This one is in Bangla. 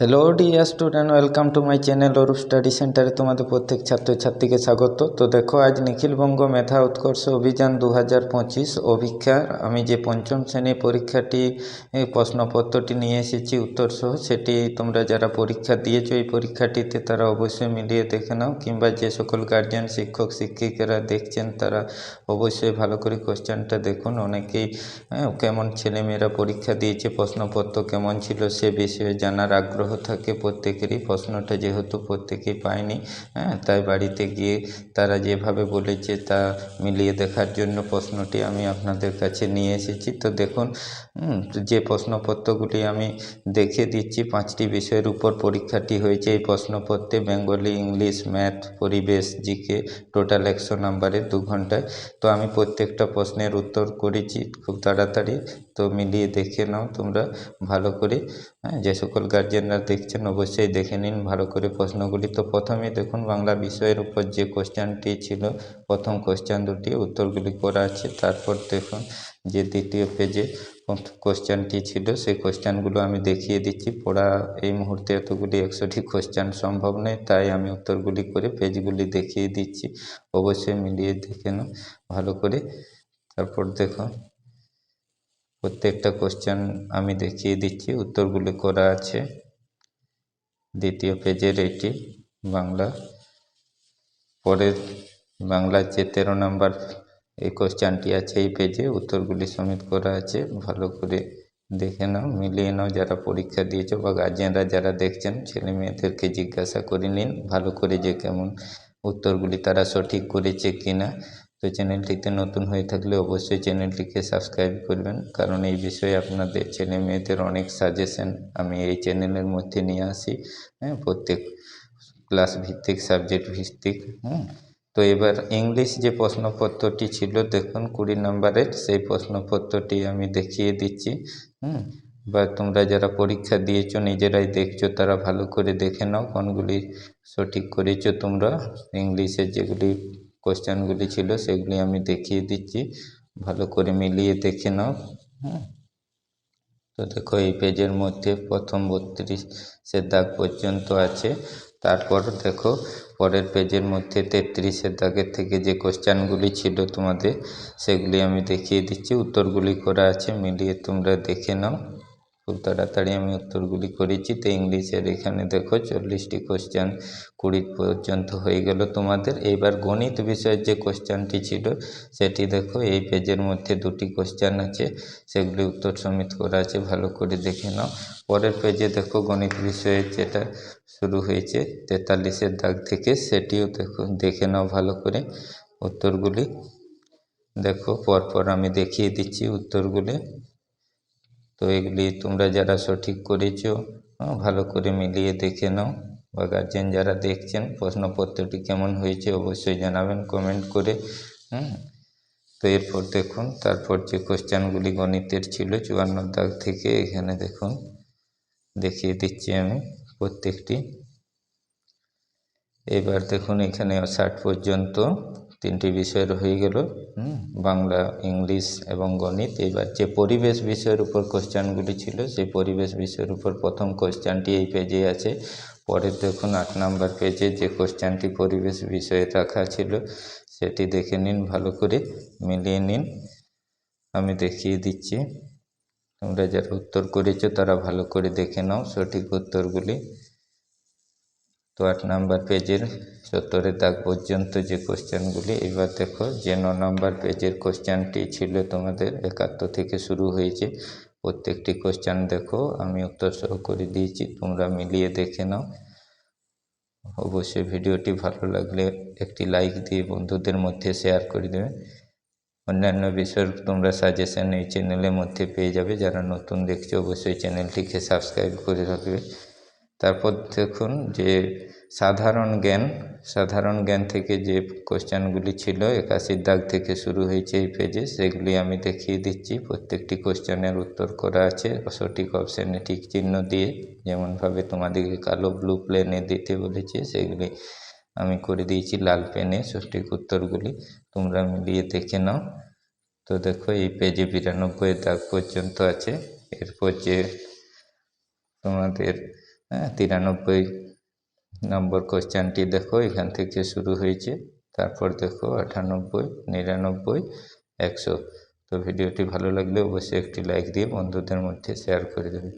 Hello dear student welcome to my channel Arup study সেন্টারে তোমাদের প্রত্যেক ছাত্রছাত্রীকে স্বাগত। তো দেখো, আজ নিখিলবঙ্গ মেধা উৎকর্ষ অভিযান দু হাজার পঁচিশ অভিক্ষার। আমি যে পঞ্চম শ্রেণির পরীক্ষাটি প্রশ্নপত্রটি নিয়ে এসেছি উত্তর সহ সেটি তোমরা যারা পরীক্ষা দিয়েছ এই পরীক্ষাটিতে তারা অবশ্যই মিলিয়ে দেখে নাও, কিংবা যে সকল গার্জিয়ান শিক্ষক, শিক্ষিকারা দেখছেন, তারা অবশ্যই ভালো করে কোশ্চেনটা দেখুন। অনেকেই কেমন ছেলেমেয়েরা পরীক্ষা দিয়েছে, প্রশ্নপত্র কেমন ছিল, সে বিষয়ে জানার আগ্রহ থাকে প্রত্যেকেরই, প্রশ্নটা যেহেতু প্রত্যেকেই পায়নি হ্যাঁ তাই বাড়িতে গিয়ে তারা যেভাবে বলেছে তা মিলিয়ে দেখার জন্য প্রশ্নটি আমি আপনাদের কাছে নিয়ে এসেছি। তো দেখুন যে প্রশ্নপত্রগুলি আমি দেখে দিচ্ছি, পাঁচটি বিষয়ের উপর পরীক্ষাটি হয়েছে। এই প্রশ্নপত্রে বেঙ্গলি ইংলিশ ম্যাথ পরিবেশ জিকে টোটাল একশো নাম্বারের দু ঘন্টায়। তো আমি প্রত্যেকটা প্রশ্নের উত্তর করেছি খুব তাড়াতাড়ি। তো মিলিয়ে দেখে নাও তোমরা ভালো করে হ্যাঁ যে সকল গার্জেনরা দেখছেন, অবশ্যই দেখে নিন। ভালো করে প্রশ্নগুলি। তো প্রথমে দেখুন, বাংলা বিষয়ের উপর যে কোশ্চেনটি ছিল, প্রথম কোশ্চেন দুটি, উত্তরগুলি করা আছে। তারপর দেখুন, যে দ্বিতীয় পেজে কোশ্চেনটি ছিল, সেই কোশ্চেনগুলো আমি দেখিয়ে দিচ্ছি। পড়া এই মুহূর্তে এতগুলি একশোটি কোশ্চেন সম্ভব নয়, তাই আমি উত্তরগুলি করে পেজগুলি দেখিয়ে দিচ্ছি। অবশ্যই মিলিয়ে দেখে নাও। ভালো করে। তারপর দেখো প্রত্যেকটা কোশ্চেন আমি দেখিয়ে দিচ্ছি, উত্তরগুলি করা আছে। দ্বিতীয় পেজের এটি, বাংলা। পরের, বাংলার যে তেরো নম্বর এই কোশ্চেনটি আছে এই পেজে, উত্তরগুলি সমেত করা আছে। ভালো করে দেখে নাও, মিলিয়ে নাও, যারা পরীক্ষা দিয়েছ বা গার্জেনরা যারা দেখছেন, ছেলে মেয়েদেরকে জিজ্ঞাসা করে নিন, ভালো করে যে কেমন উত্তরগুলি তারা সঠিক করেছে কি না তো চ্যানেলটিতে নতুন হয়ে থাকলে অবশ্যই চ্যানেলটিকে সাবস্ক্রাইব করবেন, কারণ এই বিষয়ে আপনাদের ছেলে মেয়েদের অনেক সাজেশন আমি এই চ্যানেলের মধ্যে নিয়ে আসি হ্যাঁ প্রত্যেক ক্লাস ভিত্তিক সাবজেক্ট ভিত্তিক, হুম। তো এবার ইংলিশ যে প্রশ্নপত্রটি ছিল, দেখুন, কুড়ি নম্বরের সেই প্রশ্নপত্রটি আমি দেখিয়ে দিচ্ছি, হুম। বা তোমরা যারা পরীক্ষা দিয়েছ, নিজেরাই দেখছ, তারা ভালো করে দেখে নাও কোনগুলি সঠিক করেছ তোমরা। ইংলিশের যেগুলি কোশ্চেনগুলি ছিল, সেগুলি আমি দেখিয়ে দিচ্ছি। ভালো করে মিলিয়ে দেখে নাও হ্যাঁ। তো দেখো, এই পেজের মধ্যে প্রথম বত্রিশের দাগ পর্যন্ত আছে। তারপর দেখো, পরের পেজের মধ্যে তেত্রিশের দাগের থেকে যে কোশ্চেনগুলি ছিল তোমাদের, সেগুলি আমি দেখিয়ে দিচ্ছি। উত্তরগুলি করা আছে, মিলিয়ে তোমরা দেখে নাও। খুব তাড়াতাড়ি আমি উত্তরগুলি করেছি। তো ইংলিশের এখানে দেখো চল্লিশটি কোশ্চেন কুড়ি পর্যন্ত হয়ে গেল তোমাদের। এইবার গণিত বিষয়ের যে কোশ্চেনটি ছিল, সেটি দেখো এই পেজের মধ্যে দুটি কোশ্চেন আছে, সেগুলি উত্তর সমিত করা আছে, ভালো করে দেখে নাও। পরের পেজে দেখো গণিত বিষয়ের যেটা শুরু হয়েছে, তেতাল্লিশের দাগ থেকে সেটিও দেখো, দেখে নাও ভালো করে উত্তরগুলি। দেখো পরপর আমি দেখিয়ে দিচ্ছি উত্তরগুলি। তো এগুলি তোমরা যারা সঠিক করেছ ভালো করে মিলিয়ে দেখে নাও বা গার্জেন যারা দেখছেন, প্রশ্নপত্রটি কেমন হয়েছে অবশ্যই জানাবেন কমেন্ট করে, হুম? তো এরপর দেখুন, তারপর যে কোশ্চেনগুলি গণিতের ছিল, চুয়ান্ন দাগ থেকে এখানে দেখুন, দেখিয়ে দিচ্ছি আমি প্রত্যেকটি। এবার দেখুন এখানে ষাট পর্যন্ত তিনটি বিষয়ের হয়ে গেল। বাংলা, ইংলিশ এবং গণিত। এবার যে পরিবেশ বিষয়ের উপর কোশ্চেনগুলি ছিল, সেই পরিবেশ বিষয়ের উপর প্রথম কোশ্চেনটি এই পেজে আছে। পরে দেখুন আট নাম্বার পেজে যে কোশ্চেনটি পরিবেশ বিষয়ে রাখা ছিল, সেটি দেখে নিন, ভালো করে মিলিয়ে নিন। আমি দেখিয়ে দিচ্ছি। তোমরা যারা উত্তর করেছ, তারা ভালো করে দেখে নাও সঠিক উত্তরগুলি। তো আট নাম্বার পেজের সত্তরের দাগ পর্যন্ত যে কোশ্চেনগুলি, এবার দেখো যে ন নম্বর পেজের কোশ্চেনটি ছিল তোমাদের একাত্তর থেকে শুরু হয়েছে। প্রত্যেকটি কোশ্চেন দেখো, আমি উত্তর সহ করে দিয়েছি, তোমরা মিলিয়ে দেখে নাও। অবশ্যই ভিডিওটি ভালো লাগলে একটি লাইক দিয়ে বন্ধুদের মধ্যে শেয়ার করে দেবে। অন্যান্য বিষয়ের তোমরা সাজেশন এই চ্যানেলের মধ্যে পেয়ে যাবে, যারা নতুন দেখছ অবশ্যই চ্যানেলটিকে সাবস্ক্রাইব করে রাখবে। তারপর দেখুন যে সাধারণ জ্ঞান সাধারণ জ্ঞান থেকে যে কোশ্চেনগুলি ছিল, একাশির দাগ থেকে শুরু হয়েছে এই পেজে সেগুলি আমি দেখিয়ে দিচ্ছি। প্রত্যেকটি কোশ্চেনের উত্তর করা আছে, সঠিক অপশানে ঠিক চিহ্ন দিয়ে। যেমনভাবে তোমাদেরকে কালো ব্লু প্লেনে দিতে বলেছে, সেগুলি আমি করে দিয়েছি লাল পেনে সঠিক উত্তরগুলি। তোমরা মিলিয়ে দেখে নাও। তো দেখো, এই পেজে বিরানব্বই দাগ পর্যন্ত আছে। এরপর যে তোমাদের হ্যাঁ তিরানব্বই নম্বর কোশ্চেনটি দেখো, এখান থেকে শুরু হয়েছে। তারপর দেখো, আটানব্বই, নিরানব্বই, একশো। তো ভিডিওটি ভালো লাগলে অবশ্যই একটি লাইক দিয়ে বন্ধুদের মধ্যে শেয়ার করে দেবে।